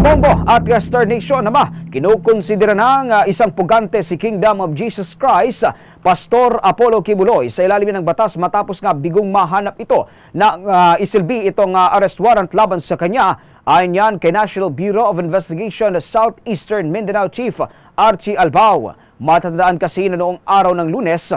Kabombo at uh, Star Nation naman, kinukonsidera ng uh, isang pugante si Kingdom of Jesus Christ, uh, Pastor Apollo Kibuloy sa ilalim ng batas matapos nga bigong mahanap ito na uh, isilbi itong uh, arrest warrant laban sa kanya. Ayon yan kay National Bureau of Investigation Southeastern Mindanao Chief Archie Albao. Matatandaan kasi na noong araw ng lunes,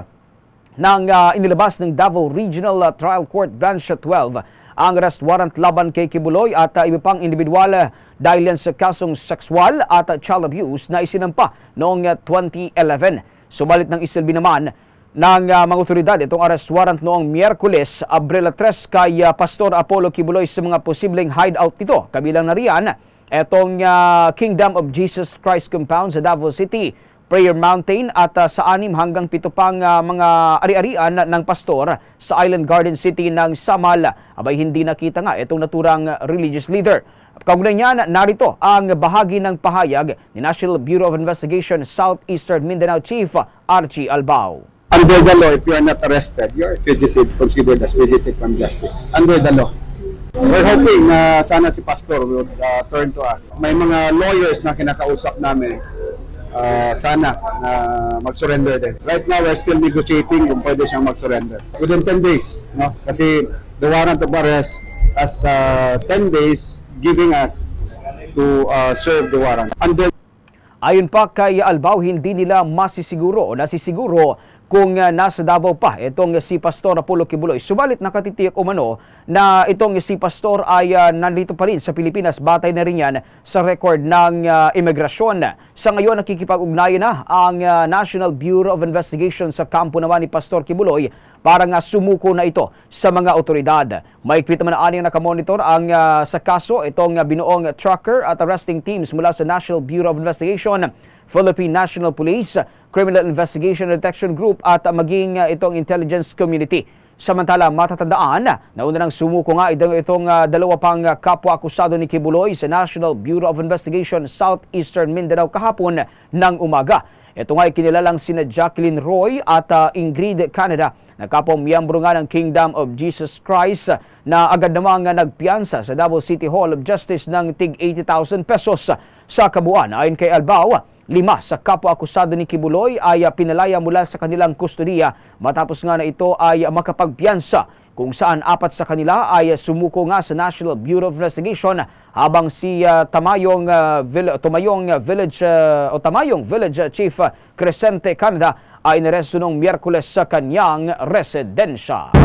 nang uh, inilabas ng Davao Regional uh, Trial Court Branch 12 ang arrest warrant laban kay Kibuloy at uh, iba pang individual uh, dahil yan sa kasong sexual at child abuse na isinampa noong uh, 2011. Subalit ng isilbi naman ng uh, mga otoridad itong arrest warrant noong Miyerkules, Abril 3 kay uh, Pastor Apollo Kibuloy sa mga posibleng hideout nito. Kabilang na riyan itong uh, Kingdom of Jesus Christ Compound sa Davao City, Prayer Mountain at uh, sa anim hanggang pito pang uh, mga ari-arian ng pastor sa Island Garden City ng Samal. Abay hindi nakita nga itong naturang religious leader. Kaugnay niyan, narito ang bahagi ng pahayag ni National Bureau of Investigation Southeastern Mindanao Chief Archie Albao. under the law, if you are not arrested, you are fugitive, considered as fugitive from justice. Under the law. We're hoping na sana si Pastor would uh, turn to us. May mga lawyers na kinakausap namin. uh, sana na mag-surrender din. Right now, we're still negotiating kung pwede siyang mag-surrender. Within 10 days, no? Kasi the warrant of arrest has uh, 10 days giving us to uh, serve the warrant. Under Ayon pa kay Albao, hindi nila masisiguro o nasisiguro kung uh, nasa Davao pa itong si Pastor Apollo Kibuloy. Subalit nakatitiyak umano na itong si Pastor ay uh, nandito pa rin sa Pilipinas. Batay na rin yan sa record ng uh, imigrasyon. Sa ngayon, nakikipag-ugnayan na ang uh, National Bureau of Investigation sa kampo naman ni Pastor Kibuloy para nga sumuko na ito sa mga otoridad. Maigpit naman ani ang nakamonitor ang uh, sa kaso itong uh, binuong trucker at arresting teams mula sa National Bureau of Investigation, Philippine National Police, Criminal Investigation Detection Group at uh, maging uh, itong intelligence community. Samantala, matatandaan na una nang sumuko nga itong, uh, dalawa pang uh, kapwa-akusado ni Kibuloy sa National Bureau of Investigation Southeastern Mindanao kahapon ng umaga. Ito nga ay kinilalang sina Jacqueline Roy at uh, Ingrid Canada na kapong miyembro nga ng Kingdom of Jesus Christ na agad namang nagpiansa sa Davao City Hall of Justice ng tig 80,000 pesos sa kabuuan. Ayon kay Albao, lima sa kapwa-akusado ni Kibuloy ay pinalaya mula sa kanilang kustodiya matapos nga na ito ay makapagpiansa kung saan apat sa kanila ay sumuko nga sa National Bureau of Investigation habang si uh, Tamayong uh, Vill- Tumayong Village uh, o Tamayong Village Chief Crescente Canada ay inaresto noong Miyerkules sa kanyang residensya.